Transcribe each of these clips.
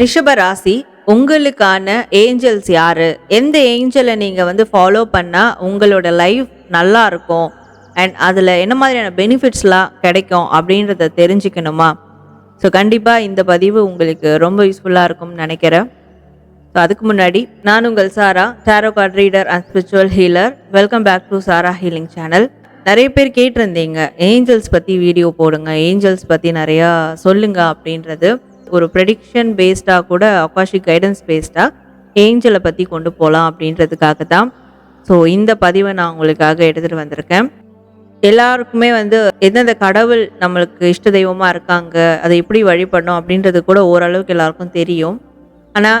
ரிஷப ராசி உங்களுக்கான ஏஞ்சல்ஸ் யாரு? எந்த ஏஞ்சலை நீங்கள் வந்து ஃபாலோ பண்ணால் உங்களோட லைஃப் நல்லா இருக்கும்? அண்ட் அதில் என்ன மாதிரியான பெனிஃபிட்ஸ்லாம் கிடைக்கும் அப்படின்றத தெரிஞ்சுக்கணுமா? ஸோ கண்டிப்பாக இந்த பதிவு உங்களுக்கு ரொம்ப யூஸ்ஃபுல்லாக இருக்கும்னு நினைக்கிறேன். ஸோ அதுக்கு முன்னாடி நான் உங்கள் Sara tarot card reader and spiritual healer welcome back to Sara healing channel நிறைய பேர் கேட்டிருந்தீங்க ஏஞ்சல்ஸ் பற்றி வீடியோ போடுங்க ஏஞ்சல்ஸ் பற்றி நிறையா சொல்லுங்க அப்படின்றது. ஒரு ப்ரெடிக்ஷன் பேஸ்டாக கூட அக்காஷி கைடன்ஸ் பேஸ்டாக ஏஞ்சலை பற்றி கொண்டு போகலாம் அப்படின்றதுக்காக தான் ஸோ இந்த பதிவை நான் உங்களுக்காக எடுத்துகிட்டு வந்திருக்கேன். எல்லாருக்குமே வந்து எந்தெந்த கடவுள் நம்மளுக்கு இஷ்ட தெய்வமாக இருக்காங்க அதை எப்படி வழிபடணும் அப்படின்றது கூட ஓரளவுக்கு எல்லாருக்கும் தெரியும். ஆனால்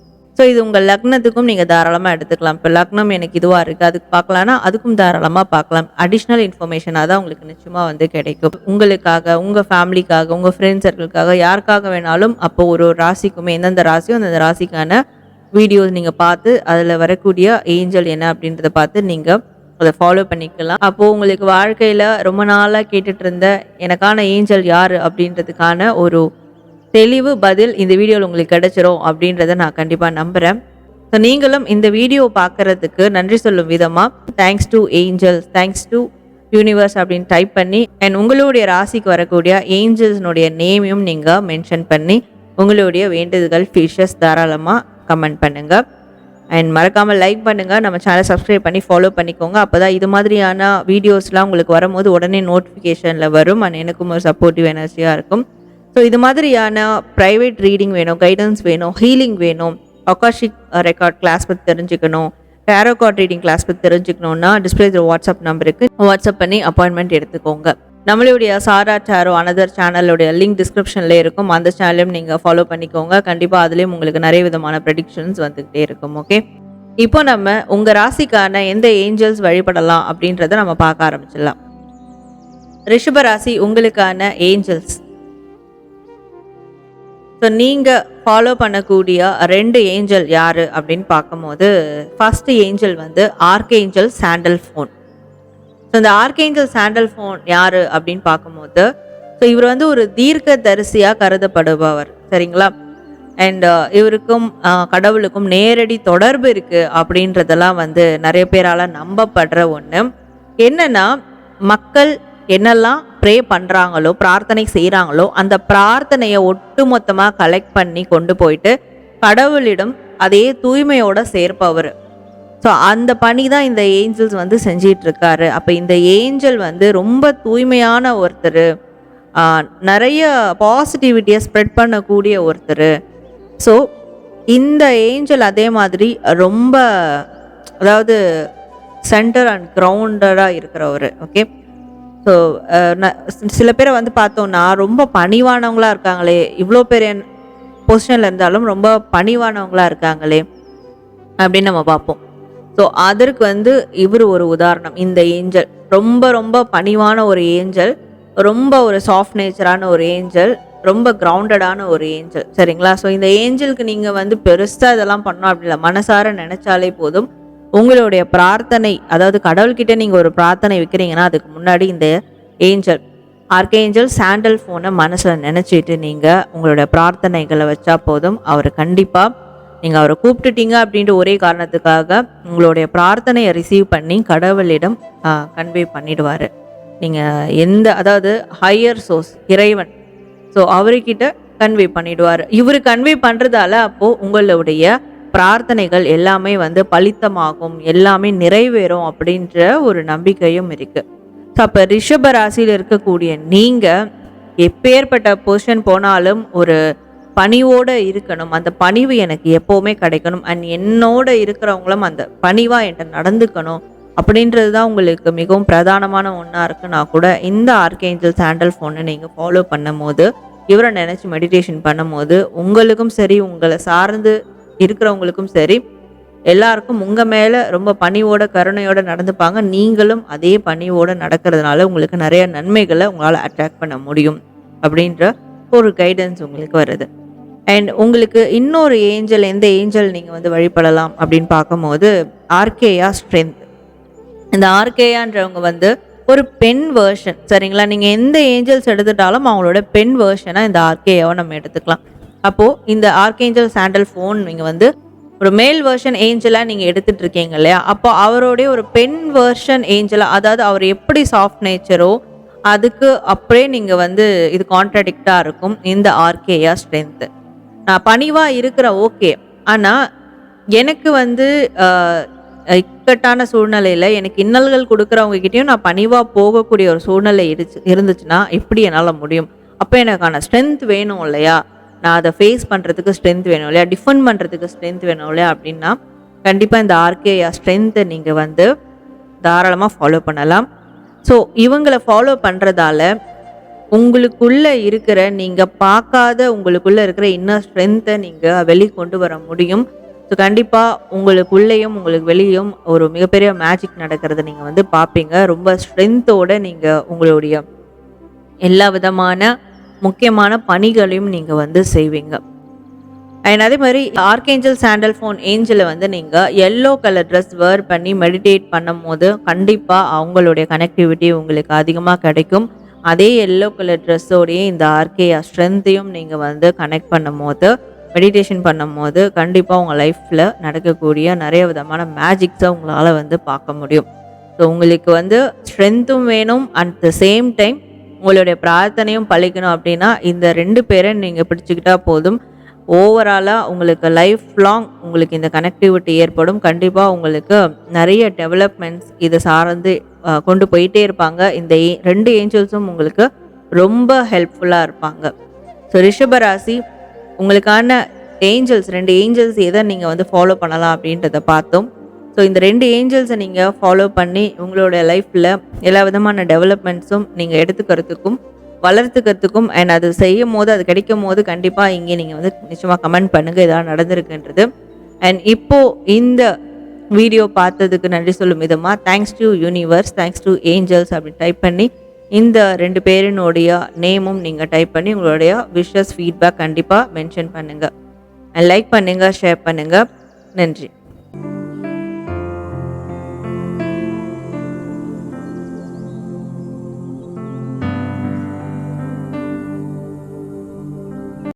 ஸோ இது உங்கள் லக்னத்துக்கும் நீங்கள் தாராளமாக எடுத்துக்கலாம். இப்போ லக்னம் எனக்கு இதுவாக இருக்குது அதுக்கு பார்க்கலான்னா அதுக்கும் தாராளமாக பார்க்கலாம். அடிஷ்னல் இன்ஃபர்மேஷனாக தான் உங்களுக்கு நிச்சயமாக வந்து கிடைக்கும். உங்களுக்காக உங்கள் ஃபேமிலிக்காக உங்கள் ஃப்ரெண்ட்ஸ் சர்க்கிளுக்காக யாருக்காக வேணாலும் அப்போ ஒரு ஒரு ராசிக்குமே எந்தெந்த ராசியோ அந்தந்த ராசிக்கான வீடியோஸ் நீங்கள் பார்த்து அதில் வரக்கூடிய ஏஞ்சல் என்ன அப்படின்றத பார்த்து நீங்கள் அதை ஃபாலோ பண்ணிக்கலாம். அப்போது உங்களுக்கு வாழ்க்கையில் ரொம்ப நாளாக கேட்டுட்டு இருந்த எனக்கான ஏஞ்சல் யார் அப்படின்றதுக்கான ஒரு தெளிவு பதில் இந்த வீடியோவில் உங்களுக்கு கிடைச்சிரும் அப்படின்றத நான் கண்டிப்பாக நம்புகிறேன் ஸோ நீங்களும் இந்த வீடியோ பார்க்குறதுக்கு நன்றி சொல்லும் விதமாக thanks to angels thanks to universe அப்படின்னு டைப் பண்ணி அண்ட் உங்களுடைய ராசிக்கு வரக்கூடிய ஏஞ்சல்ஸ்னுடைய நேமையும் நீங்கள் மென்ஷன் பண்ணி உங்களுடைய வேண்டுதல்கள் ஃபிஷஸ் தாராளமாக கமெண்ட் பண்ணுங்கள் அண்ட் மறக்காமல் லைக் பண்ணுங்கள் நம்ம சேனலை சப்ஸ்கிரைப் பண்ணி ஃபாலோ பண்ணிக்கோங்க. அப்போ தான் இது மாதிரியான வீடியோஸ்லாம் உங்களுக்கு வரும்போது உடனே நோட்டிஃபிகேஷனில் வரும் அண்ட் எனக்கும் ஒரு சப்போர்ட்டிவ் எனர்ஜியாக இருக்கும். ஸோ இது மாதிரியான ப்ரைவேட் ரீடிங் வேணும் கைடன்ஸ் வேணும் ஹீலிங் வேணும் அகாஷிக் ரெக்கார்ட் கிளாஸ் பற்றி தெரிஞ்சுக்கணும் டேரோ கார்ட் ரீடிங் கிளாஸ் பற்றி தெரிஞ்சுக்கணுன்னா டிஸ்பிளே வாட்ஸ்அப் நம்பருக்கு வாட்ஸ்அப் பண்ணி அப்பாயின்மெண்ட் எடுத்துக்கோங்க. நம்மளுடைய சாரா டேரோ அனதர் சேனலுடைய லிங்க் டிஸ்கிரிப்ஷனில் இருக்கும். அந்த சேனலையும் நீங்கள் ஃபாலோ பண்ணிக்கோங்க. கண்டிப்பாக அதுலேயும் உங்களுக்கு நிறைய விதமான ப்ரெடிக்ஷன்ஸ் வந்துக்கிட்டே இருக்கும் ஓகே இப்போ நம்ம உங்கள் ராசிக்கான எந்த ஏஞ்சல்ஸ் வழிபடலாம் அப்படின்றத நம்ம பார்க்க ஆரம்பிச்சிடலாம். ரிஷப ராசி உங்களுக்கான ஏஞ்சல்ஸ் ஸோ நீங்கள் ஃபாலோ பண்ணக்கூடிய ரெண்டு ஏஞ்சல் யார் அப்படின்னு பார்க்கும்போது ஃபஸ்ட்டு ஏஞ்சல் வந்து ஆர்கேஞ்சல் சாண்டல் ஃபோன் ஸோ இந்த ஆர்கேஞ்சல் சாண்டல் ஃபோன் யார் அப்படின்னு பார்க்கும்போது ஸோ இவர் வந்து ஒரு தீர்க்க தரிசியாக கருதப்படுபவர் சரிங்களா? அண்ட் uh, இவருக்கும் uh, கடவுளுக்கும் நேரடி தொடர்பு இருக்குது அப்படின்றதெல்லாம் வந்து நிறைய பேரால் நம்பப்படுற ஒன்று என்னென்னா மக்கள் என்னெல்லாம் ப்ரே பண்ணுறாங்களோ பிரார்த்தனை செய்கிறாங்களோ அந்த பிரார்த்தனையை ஒட்டுமொத்தமாக கலெக்ட் பண்ணி கொண்டு போயிட்டு கடவுளிடம் அதே தூய்மையோட சேர்ப்பவர். ஸோ அந்த பணி தான் இந்த ஏஞ்சல்ஸ் வந்து செஞ்சிட்ருக்காரு. அப்போ இந்த ஏஞ்சல் வந்து ரொம்ப தூய்மையான ஒருத்தர். நிறைய பாசிட்டிவிட்டியை ஸ்ப்ரெட் பண்ணக்கூடிய ஒருத்தர். ஸோ இந்த ஏஞ்சல் அதே மாதிரி ரொம்ப அதாவது சென்டர் அண்ட் கிரவுண்டடாக இருக்கிறவர் ஓகே ஸோ uh, சில பேரை வந்து பார்த்தோன்னா ரொம்ப பணிவானவங்களாக இருக்காங்களே. இவ்வளோ பெரிய பொசிஷனில் இருந்தாலும் ரொம்ப பணிவானவங்களாக இருக்காங்களே அப்படின்னு நம்ம பார்ப்போம். ஸோ அதற்கு வந்து இவர் ஒரு உதாரணம். இந்த ஏஞ்சல். ரொம்ப ரொம்ப பணிவான ஒரு ஏஞ்சல். ரொம்ப ஒரு சாஃப்ட் நேச்சரான ஒரு ஏஞ்சல். ரொம்ப கிரவுண்டடான ஒரு ஏஞ்சல். சரிங்களா? ஸோ இந்த ஏஞ்சலுக்கு நீங்கள் வந்து பெருசாக இதெல்லாம் பண்ணோம் அப்படி இல்லை மனசார நினச்சாலே போதும். உங்களுடைய பிரார்த்தனை அதாவது கடவுள்கிட்ட நீங்கள் ஒரு பிரார்த்தனை வைக்கிறீங்கன்னா அதுக்கு முன்னாடி இந்த ஏஞ்சல் ஆர்கேஞ்சல் சாண்டல் ஃபோனை மனசில் நினச்சிட்டு நீங்கள் உங்களுடைய பிரார்த்தனைகளை வச்சா போதும். அவர் கண்டிப்பாக நீங்கள் அவரை கூப்பிட்டுட்டீங்க அப்படின்ற ஒரே காரணத்துக்காக உங்களுடைய பிரார்த்தனையை ரிசீவ் பண்ணி கடவுளிடம் கன்வே பண்ணிடுவார். நீங்கள் எந்த அதாவது ஹையர் சோர்ஸ் இறைவன். ஸோ அவர்கிட்ட கன்வே பண்ணிடுவார். இவர் கன்வே பண்ணுறதால அப்போது உங்களுடைய பிரார்த்தனைகள் எல்லாமே வந்து பலித்தமாகும் எல்லாமே நிறைவேறும் அப்படின்ற ஒரு நம்பிக்கையும் இருக்குது ஸோ அப்போ ரிஷப ராசியில் இருக்கக்கூடிய நீங்கள் எப்பேற்பட்ட பொசிஷன் போனாலும் ஒரு பணிவோடு இருக்கணும். அந்த பணிவு எனக்கு எப்போவுமே கிடைக்கணும். அண்ட் என்னோட இருக்கிறவங்களும் அந்த பணிவாக என்கிட்ட நடந்துக்கணும் அப்படின்றது தான் உங்களுக்கு மிகவும் பிரதானமான ஒன்றா இருக்குன்னா கூட இந்த ஆர்கேஞ்சல் சாண்டல் ஃபோனை நீங்கள் ஃபாலோ பண்ணும் போது இவரை நினச்சி மெடிடேஷன் பண்ணும்போது உங்களுக்கும் சரி உங்களை சார்ந்து இருக்கிறவங்களுக்கும் சரி எல்லாருக்கும் உங்கள் மேலே ரொம்ப பணிவோட கருணையோட நடந்துப்பாங்க. நீங்களும் அதே பணிவோட நடக்கிறதுனால உங்களுக்கு நிறைய நன்மைகளை உங்களால் அட்ராக்ட் பண்ண முடியும் அப்படின்ற ஒரு கைடன்ஸ் உங்களுக்கு வருது. அண்ட் உங்களுக்கு இன்னொரு ஏஞ்சல் எந்த ஏஞ்சல் நீங்கள் வந்து வழிபடலாம் அப்படின்னு பார்க்கும்போது ஆர்கேயா ஸ்ட்ரென்த் இந்த ஆர்கேயான்றவங்க வந்து ஒரு பெண் வேர்ஷன் சரிங்களா? நீங்கள் எந்த ஏஞ்சல்ஸ் எடுத்துட்டாலும் அவங்களோட பெண் வேர்ஷனாக இந்த ஆர்கேயாவை நம்ம எடுத்துக்கலாம். அப்போது இந்த ஆர்கேஞ்சல் சாண்டல் ஃபோன் நீங்கள் வந்து ஒரு மேல் வேர்ஷன் ஏஞ்சலாக நீங்கள் எடுத்துகிட்டு இருக்கீங்க இல்லையா? அப்போ அவருடைய ஒரு பெண் வேர்ஷன் ஏஞ்சலாக அதாவது அவர் எப்படி சாஃப்ட் நேச்சரோ அதுக்கு அப்படியே நீங்கள் வந்து இது கான்ட்ராடிக்டாக இருக்கும் இந்த ஆர்கேயா ஸ்ட்ரென்த்து நான் பணிவாக இருக்கிற ஓகே ஆனால் எனக்கு வந்து இக்கட்டான சூழ்நிலையில் எனக்கு இன்னல்கள் கொடுக்குறவங்க கிட்டேயும் நான் பணிவாக போகக்கூடிய ஒரு சூழ்நிலை இருச்சு இருந்துச்சுன்னா எப்படி என்னால் முடியும்? அப்போ எனக்கான ஸ்ட்ரென்த் வேணும் இல்லையா? நான் அதை ஃபேஸ் பண்ணுறதுக்கு ஸ்ட்ரென்த் வேணும் இல்லையா? டிஃபெண்ட் பண்ணுறதுக்கு ஸ்ட்ரென்த் வேணும் இல்லையா? அப்படின்னா கண்டிப்பாக இந்த ஆர்கேயா ஸ்ட்ரென்த்தை நீங்கள் வந்து தாராளமாக ஃபாலோ பண்ணலாம். ஸோ இவங்களை ஃபாலோ பண்ணுறதால உங்களுக்குள்ளே இருக்கிற நீங்கள் பார்க்காத உங்களுக்குள்ளே இருக்கிற இன்னும் ஸ்ட்ரென்த்தை நீங்கள் வெளிக்கொண்டு வர முடியும். ஸோ கண்டிப்பாக உங்களுக்குள்ளேயும் உங்களுக்கு வெளியும் ஒரு மிகப்பெரிய மேஜிக் நடக்கிறத நீங்கள் வந்து பார்ப்பீங்க. ரொம்ப ஸ்ட்ரென்த்தோடு நீங்கள் உங்களுடைய எல்லா விதமான முக்கியமான பணிகளையும் நீங்கள் வந்து செய்வீங்க. அண்ட் அதே மாதிரி ஆர்கேஞ்சல் சாண்டல் ஃபோன் ஏஞ்சலை வந்து நீங்கள் எல்லோ கலர் ட்ரெஸ் வேர் பண்ணி மெடிடேட் பண்ணும் போது கண்டிப்பாக அவங்களுடைய கனெக்டிவிட்டி உங்களுக்கு அதிகமாக கிடைக்கும். அதே எல்லோ கலர் ட்ரெஸ்ஸோடையே இந்த ஆர்கேயா ஸ்ட்ரென்த்தையும் நீங்கள் வந்து கனெக்ட் பண்ணும் போது மெடிடேஷன் பண்ணும் போது கண்டிப்பாக உங்கள் லைஃப்பில் நடக்கக்கூடிய நிறைய விதமான மேஜிக்ஸை உங்களால் வந்து பார்க்க முடியும். ஸோ உங்களுக்கு வந்து ஸ்ட்ரென்த்தும் வேணும். அட் த சேம் டைம் உங்களுடைய பிரார்த்தனையும் பழிக்கணும் அப்படின்னா இந்த ரெண்டு பேரை நீங்கள் பிடிச்சிக்கிட்டா போதும். ஓவராலாக உங்களுக்கு லைஃப் லாங் உங்களுக்கு இந்த கனெக்டிவிட்டி ஏற்படும். கண்டிப்பாக உங்களுக்கு நிறைய டெவலப்மெண்ட்ஸ் இதை சார்ந்து கொண்டு போயிட்டே இருப்பாங்க. இந்த ஏ- ரெண்டு ஏஞ்சல்ஸும் உங்களுக்கு ரொம்ப ஹெல்ப்ஃபுல்லாக இருப்பாங்க. ஸோ ரிஷபராசி உங்களுக்கான ஏஞ்சல்ஸ் ரெண்டு ஏஞ்சல்ஸ் எதை நீங்கள் வந்து ஃபாலோ பண்ணலாம் அப்படின்றத பார்த்தோம். ஸோ இந்த ரெண்டு ஏஞ்சல்ஸை நீங்கள் ஃபாலோ பண்ணி உங்களோட லைஃப்பில் எல்லா விதமான டெவலப்மெண்ட்ஸும் நீங்கள் எடுத்துக்கிறதுக்கும் வளர்த்துக்கிறதுக்கும் அண்ட் அது செய்யும் போது அது கிடைக்கும் போது கண்டிப்பாக இங்கே நீங்கள் வந்து நிச்சயமாக கமெண்ட் பண்ணுங்கள் இதாக நடந்திருக்குன்றது. அண்ட் இப்போது இந்த வீடியோ பார்த்ததுக்கு நன்றி சொல்லும் விதமாக thanks to universe thanks to angels அப்படின்னு டைப் பண்ணி இந்த ரெண்டு பேரினுடைய நேமும் நீங்கள் டைப் பண்ணி உங்களுடைய விஷஸ் ஃபீட்பேக் கண்டிப்பாக மென்ஷன் பண்ணுங்கள் லைக் பண்ணுங்கள் ஷேர் பண்ணுங்கள் நன்றி.